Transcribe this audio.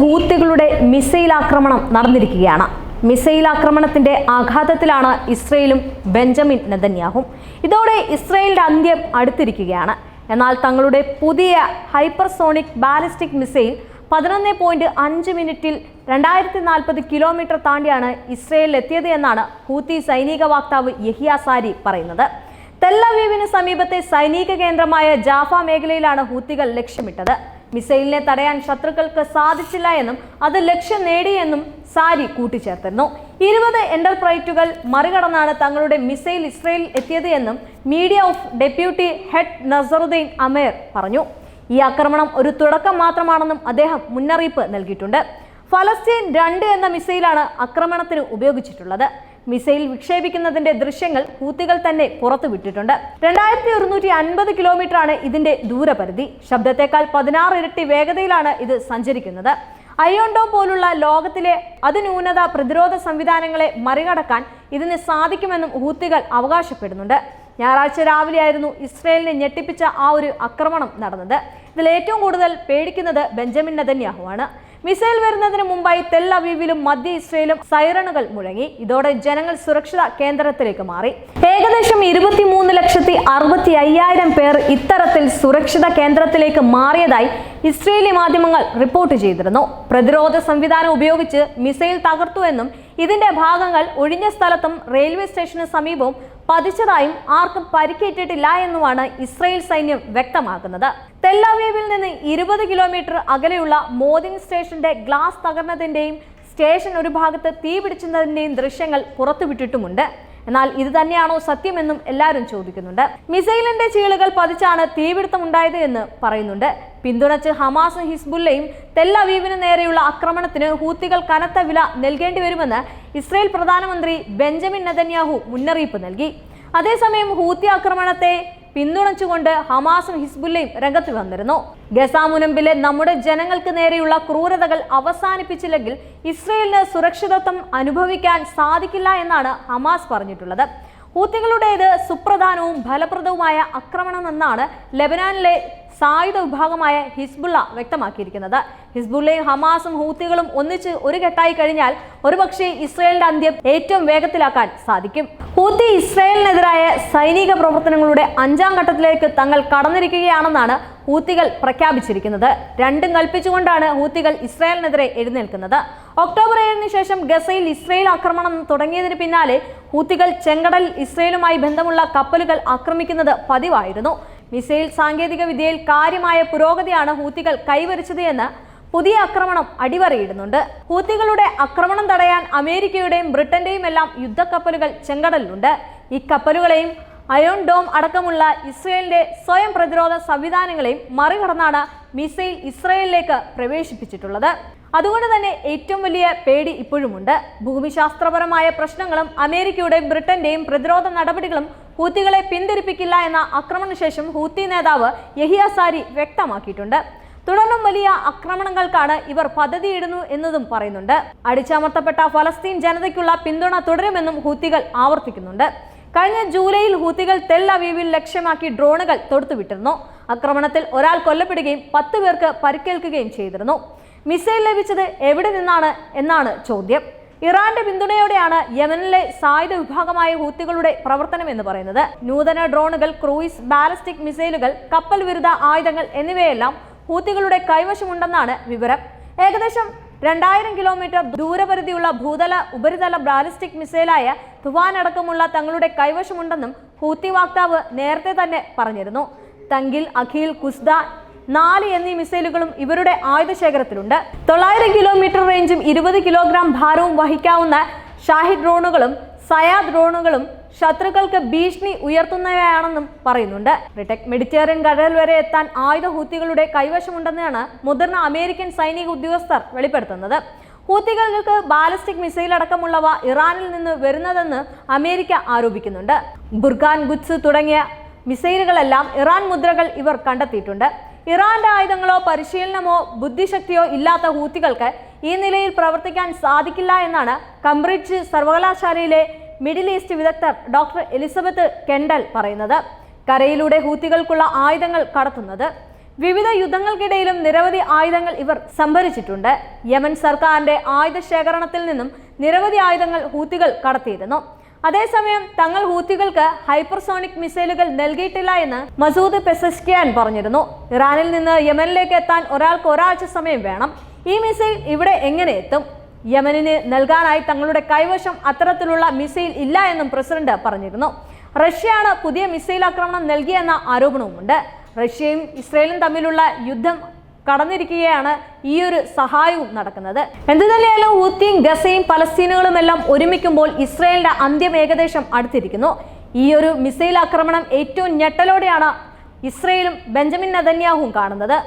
ഹൂത്തികളുടെ missile ആക്രമണം നടന്നിരിക്കുകയാണ്. Missile ആക്രമണത്തിന്റെ ആഘാതത്തിലാണ് ഇസ്രയേലും ബെഞ്ചമിൻ നെതന്യാഹും ഇതോടെ ഇസ്രയേലിന്റെ അന്ത്യം അടുത്തിരിക്കുകയാണ്. എന്നാൽ തങ്ങളുടെ പുതിയ ഹൈപ്പർസോണിക് ബാലിസ്റ്റിക് മിസൈൽ പതിനൊന്ന് പോയിന്റ് അഞ്ച് മിനിറ്റിൽ രണ്ടായിരത്തി നാൽപ്പത് കിലോമീറ്റർ താണ്ടിയാണ് ഇസ്രയേലിൽ എത്തിയത് എന്നാണ് ഹൂത്തി സൈനിക വക്താവ് യഹിയ സാരി പറയുന്നത്. തെല്ലവീവിന് സമീപത്തെ സൈനിക കേന്ദ്രമായ ജാഫ മേഖലയിലാണ് ഹൂത്തികൾ ലക്ഷ്യമിട്ടത്. മിസൈലിനെ തടയാൻ ശത്രുക്കൾക്ക് സാധിച്ചില്ല എന്നും അത് ലക്ഷ്യം നേടിയെന്നും സാരി കൂട്ടിച്ചേർത്തിരുന്നു. ഇരുപത് എന്റർപ്രൈറ്റുകൾ മറികടന്നാണ് തങ്ങളുടെ മിസൈൽ ഇസ്രയേലിൽ എത്തിയത് എന്നും media of deputy head Nasruddin Amer പറഞ്ഞു. ഈ ആക്രമണം ഒരു തുടക്കം മാത്രമാണെന്നും അദ്ദേഹം മുന്നറിയിപ്പ് നൽകിയിട്ടുണ്ട്. ഫലസ്തീൻ രണ്ട് എന്ന മിസൈലാണ് ആക്രമണത്തിന് ഉപയോഗിച്ചിട്ടുള്ളത്. മിസൈൽ വിക്ഷേപിക്കുന്നതിന്റെ ദൃശ്യങ്ങൾ ഹൂത്തികൾ തന്നെ പുറത്തുവിട്ടിട്ടുണ്ട് രണ്ടായിരത്തി ഒരുന്നൂറ്റി അൻപത് കിലോമീറ്റർ ആണ് ഇതിന്റെ ദൂരപരിധി. ശബ്ദത്തെക്കാൾ പതിനാറ് ഇരട്ടി വേഗതയിലാണ് ഇത് സഞ്ചരിക്കുന്നത്. അയോണ്ടോ പോലുള്ള ലോകത്തിലെ അതിന്യൂനത പ്രതിരോധ സംവിധാനങ്ങളെ മറികടക്കാൻ ഇതിന് സാധിക്കുമെന്നും ഹൂത്തികൾ അവകാശപ്പെടുന്നുണ്ട്. ഞായറാഴ്ച രാവിലെയായിരുന്നു ഇസ്രയേലിനെ ഞെട്ടിപ്പിച്ച ആ ഒരു ആക്രമണം നടന്നത്. ഇതിൽ ഏറ്റവും കൂടുതൽ പേടിക്കുന്നത് ബെഞ്ചമിൻ നെതന്യാഹുവാണ്. മിസൈൽ വരുന്നതിന് മുമ്പായി തെൽ അവീവിലും മധ്യ ഇസ്രയേലും സൈറണുകൾ മുഴങ്ങി. ഇതോടെ ജനങ്ങൾ സുരക്ഷിത കേന്ദ്രത്തിലേക്ക് മാറി. ഏകദേശം ഇരുപത്തിമൂന്ന് ലക്ഷത്തി അറുപത്തി അയ്യായിരം പേർ ഇത്തരത്തിൽ സുരക്ഷിത കേന്ദ്രത്തിലേക്ക് മാറിയതായി ഇസ്രയേലി മാധ്യമങ്ങൾ റിപ്പോർട്ട് ചെയ്തിരുന്നു. പ്രതിരോധ സംവിധാനം ഉപയോഗിച്ച് മിസൈൽ തകർത്തു എന്നും ഇതിന്റെ ഭാഗങ്ങൾ ഒഴിഞ്ഞ സ്ഥലത്തും റെയിൽവേ സ്റ്റേഷന് സമീപവും പതിച്ചതായും ആർക്കും പരിക്കേറ്റിട്ടില്ല എന്നുമാണ് ഇസ്രയേൽ സൈന്യം വ്യക്തമാക്കുന്നത്. തെല്ലവീവിൽ നിന്ന് ഇരുപത് കിലോമീറ്റർ അകലെയുള്ള മോദിൻ സ്റ്റേഷന്റെ ഗ്ലാസ് തകർന്നതിന്റെയും സ്റ്റേഷൻ ഒരു ഭാഗത്ത് തീ പിടിച്ചതിന്റെയും ദൃശ്യങ്ങൾ പുറത്തുവിട്ടിട്ടുമുണ്ട്. എന്നാൽ ഇത് തന്നെയാണോ സത്യമെന്നും എല്ലാവരും ചോദിക്കുന്നുണ്ട്. മിസൈലിന്റെ ചീളുകൾ പതിച്ചാണ് തീപിടുത്തം ഉണ്ടായത് എന്ന് പറയുന്നുണ്ട്. പിന്തുണച്ച് ഹമാസും ഹിസ്ബുല്ലയും തെല്ലവീവിന് നേരെയുള്ള ആക്രമണത്തിന് ഹൂത്തികൾ കനത്ത വില നൽകേണ്ടി വരുമെന്ന് ഇസ്രയേൽ പ്രധാനമന്ത്രി ബെഞ്ചമിൻ നെതന്യാഹു മുന്നറിയിപ്പ് നൽകി. അതേസമയം ഹൂത്തി ആക്രമണത്തെ പിന്തുണച്ചുകൊണ്ട് ഹമാസും ഹിസ്ബുല്ലയും രംഗത്ത് വന്നിരുന്നു. ഗസാമുനമ്പിലെ നമ്മുടെ ജനങ്ങൾക്ക് നേരെയുള്ള ക്രൂരതകൾ അവസാനിപ്പിച്ചില്ലെങ്കിൽ ഇസ്രയേലിന് സുരക്ഷിതത്വം അനുഭവിക്കാൻ സാധിക്കില്ല എന്നാണ് ഹമാസ് പറഞ്ഞിട്ടുള്ളത്. ഹൂത്തികളുടേത് സുപ്രധാനവും ഫലപ്രദവുമായ ആക്രമണമെന്നാണ് ലെബനാനിലെ സായുധ വിഭാഗമായ ഹിസ്ബുള്ള വ്യക്തമാക്കിയിരിക്കുന്നത്. ഹിസ്ബുള്ളയും ഹമാസും ഹൂത്തികളും ഒന്നിച്ച് ഒരു കെട്ടായി കഴിഞ്ഞാൽ ഒരുപക്ഷെ ഇസ്രയേലിന്റെ അന്ത്യം ഏറ്റവും വേഗത്തിലാക്കാൻ സാധിക്കും. ഹൂത്തി ഇസ്രയേലിനെതിരായ സൈനിക പ്രവർത്തനങ്ങളുടെ അഞ്ചാം ഘട്ടത്തിലേക്ക് തങ്ങൾ കടന്നിരിക്കുകയാണെന്നാണ് ഹൂത്തികൾ പ്രഖ്യാപിച്ചിരിക്കുന്നത്. രണ്ടും കൽപ്പിച്ചുകൊണ്ടാണ് ഹൂത്തികൾ ഇസ്രായേലിനെതിരെ എഴുന്നേൽക്കുന്നത്. ഒക്ടോബർ ഏഴിന് ശേഷം ഗസയിൽ ഇസ്രയേൽ ആക്രമണം തുടങ്ങിയതിന് പിന്നാലെ ഹൂത്തികൾ ചെങ്കടൽ ഇസ്രയേലുമായി ബന്ധമുള്ള കപ്പലുകൾ ആക്രമിക്കുന്നത് പതിവായിരുന്നു. മിസൈൽ സാങ്കേതിക വിദ്യയിൽ കാര്യമായ പുരോഗതിയാണ് ഹൂത്തികൾ കൈവരിച്ചത് എന്ന് പുതിയ ആക്രമണം അടിവരയിടുന്നുണ്ട്. ഹൂത്തികളുടെ ആക്രമണം തടയാൻ അമേരിക്കയുടെയും ബ്രിട്ടന്റെയും എല്ലാം യുദ്ധക്കപ്പലുകൾ ചെങ്കടലിലുണ്ട്. ഈ കപ്പലുകളെയും അയോൺ ഡോം അടക്കമുള്ള ഇസ്രയേലിന്റെ സ്വയം പ്രതിരോധ സംവിധാനങ്ങളെയും മറികടന്നാണ് മിസൈൽ ഇസ്രയേലിലേക്ക് പ്രവേശിപ്പിച്ചിട്ടുള്ളത്. അതുകൊണ്ട് തന്നെ ഏറ്റവും വലിയ പേടി ഇപ്പോഴുമുണ്ട്. ഭൂമിശാസ്ത്രപരമായ പ്രശ്നങ്ങളും അമേരിക്കയുടെയും ബ്രിട്ടന്റെയും പ്രതിരോധ നടപടികളും ഹൂത്തികളെ പിന്തിരിപ്പിക്കില്ല എന്ന ആക്രമണശേഷം ഹൂത്തി നേതാവ് യഹിയ സാരി വ്യക്തമാക്കിയിട്ടുണ്ട്. തുടർന്നും വലിയ ആക്രമണങ്ങൾക്കാണ് ഇവർ പദ്ധതിയിടുന്നു എന്നതും പറയുന്നുണ്ട്. അടിച്ചമർത്തപ്പെട്ട ഫലസ്തീൻ ജനതയ്ക്കുള്ള പിന്തുണ തുടരുമെന്നും ഹൂത്തികൾ ആവർത്തിക്കുന്നുണ്ട്. കഴിഞ്ഞ ജൂലൈയിൽ ഹൂത്തികൾ തെൽ അവീവിൽ ലക്ഷ്യമാക്കി ഡ്രോണുകൾ തൊടുത്തുവിട്ടിരുന്നു. ആക്രമണത്തിൽ ഒരാൾ കൊല്ലപ്പെടുകയും പത്ത് പേർക്ക് പരിക്കേൽക്കുകയും ചെയ്തിരുന്നു. മിസൈൽ ലഭിച്ചത് എവിടെ നിന്നാണ് എന്നാണ് ചോദ്യം. ഇറാന്റെ പിന്തുണയോടെയാണ് യമനിലെ സായുധ വിഭാഗമായ ഹൂത്തികളുടെ പ്രവർത്തനം എന്ന് പറയുന്നത്. നൂതന ഡ്രോണുകൾ ക്രൂയിസ് ബാലിസ്റ്റിക് മിസൈലുകൾ കപ്പൽ വിരുദ്ധ ആയുധങ്ങൾ എന്നിവയെല്ലാം ഹൂത്തികളുടെ കൈവശമുണ്ടെന്നാണ് വിവരം. ഏകദേശം രണ്ടായിരം കിലോമീറ്റർ ദൂരപരിധിയുള്ള ഭൂതല ഉപരിതല ബാലിസ്റ്റിക് മിസൈലായ തുവാൻ അടക്കമുള്ള തങ്ങളുടെ കൈവശമുണ്ടെന്നും ഹൂത്തി വാക്താവ് നേരത്തെ തന്നെ പറഞ്ഞിരുന്നു. തങ്കിൽ അഖിൽ കുസ്ദ നാല് എന്നീ മിസൈലുകളും ഇവരുടെ ആയുധശേഖരത്തിലുണ്ട് തൊള്ളായിരം കിലോമീറ്റർ റേഞ്ചും ഇരുപത് കിലോഗ്രാം ഭാരവും വഹിക്കാവുന്ന ഷാഹിദ് ഡ്രോണുകളും സയാ ഡ്രോണുകളും ശത്രുക്കൾക്ക് ഭീഷണി ഉയർത്തുന്നവയാണെന്നും പറയുന്നുണ്ട്. ബ്രിട്ടക് മെഡിറ്ററേനിയൻ കടൽ വരെ എത്താൻ ആയുധ ഹൂത്തികളുടെ കൈവശമുണ്ടെന്നാണ് മുതിർന്ന അമേരിക്കൻ സൈനിക ഉദ്യോഗസ്ഥർ വെളിപ്പെടുത്തുന്നത്. ഹൂത്തികൾക്ക് ബാലിസ്റ്റിക് മിസൈൽ അടക്കമുള്ളവ ഇറാനിൽ നിന്ന് വരുന്നതെന്ന് അമേരിക്ക ആരോപിക്കുന്നുണ്ട്. ബുർഖാൻ ഗുഡ്സ് തുടങ്ങിയ മിസൈലുകളെല്ലാം ഇറാൻ മുദ്രകൾ ഇവർ കണ്ടെത്തിയിട്ടുണ്ട്. ഇറാന്റെ ആയുധങ്ങളോ പരിശീലനമോ ബുദ്ധിശക്തിയോ ഇല്ലാത്ത ഹൂത്തികൾക്ക് ഈ നിലയിൽ പ്രവർത്തിക്കാൻ സാധിക്കില്ല എന്നാണ് കംബ്രിഡ്ജ് സർവകലാശാലയിലെ മിഡിൽ ഈസ്റ്റ് വിദഗ്ധർ ഡോക്ടർ എലിസബത്ത് കെൻഡൽ പറയുന്നത്. കരയിലൂടെ ഹൂത്തികൾക്കുള്ള ആയുധങ്ങൾ കടത്തുന്നത്. വിവിധ യുദ്ധങ്ങൾക്കിടയിലും നിരവധി ആയുധങ്ങൾ ഇവർ സംഭരിച്ചിട്ടുണ്ട്. യമൻ സർക്കാരിന്റെ ആയുധ ശേഖരണത്തിൽ നിന്നും നിരവധി ആയുധങ്ങൾ ഹൂത്തികൾ കടത്തിയിരുന്നു. അതേസമയം തങ്ങൾ ഹൂത്തികൾക്ക് ഹൈപ്പർസോണിക് മിസൈലുകൾ നൽകിയിട്ടില്ല എന്ന് മസൂദ് പെസസ്കിയാൻ പറഞ്ഞിരുന്നു. ഇറാനിൽ നിന്ന് യമനിലേക്ക് എത്താൻ ഒരാൾക്ക് ഒരാഴ്ച സമയം വേണം. ഈ മിസൈൽ ഇവിടെ എങ്ങനെ എത്തും? യമനിന് നൽകാനായി തങ്ങളുടെ കൈവശം അത്തരത്തിലുള്ള മിസൈൽ ഇല്ല എന്നും പ്രസിഡന്റ് പറഞ്ഞിരുന്നു. റഷ്യയാണ് പുതിയ മിസൈൽ ആക്രമണം നൽകിയെന്ന ആരോപണവുമുണ്ട്. റഷ്യയും ഇസ്രയേലും തമ്മിലുള്ള യുദ്ധം കടന്നിരിക്കുകയാണ് ഈ ഒരു സഹായവും നടക്കുന്നത്. എന്തു തന്നെയായാലും ഊത്തിയും ഗസയും പലസ്തീനുകളും എല്ലാം ഒരുമിക്കുമ്പോൾ ഇസ്രയേലിന്റെ അന്ത്യം ഏകദേശം അടുത്തിരിക്കുന്നു. ഈ ഒരു മിസൈൽ ആക്രമണം ഏറ്റവും ഞെട്ടലോടെയാണ് ഇസ്രയേലും ബെഞ്ചമിൻ നെതന്യാഹുവും കാണുന്നത്.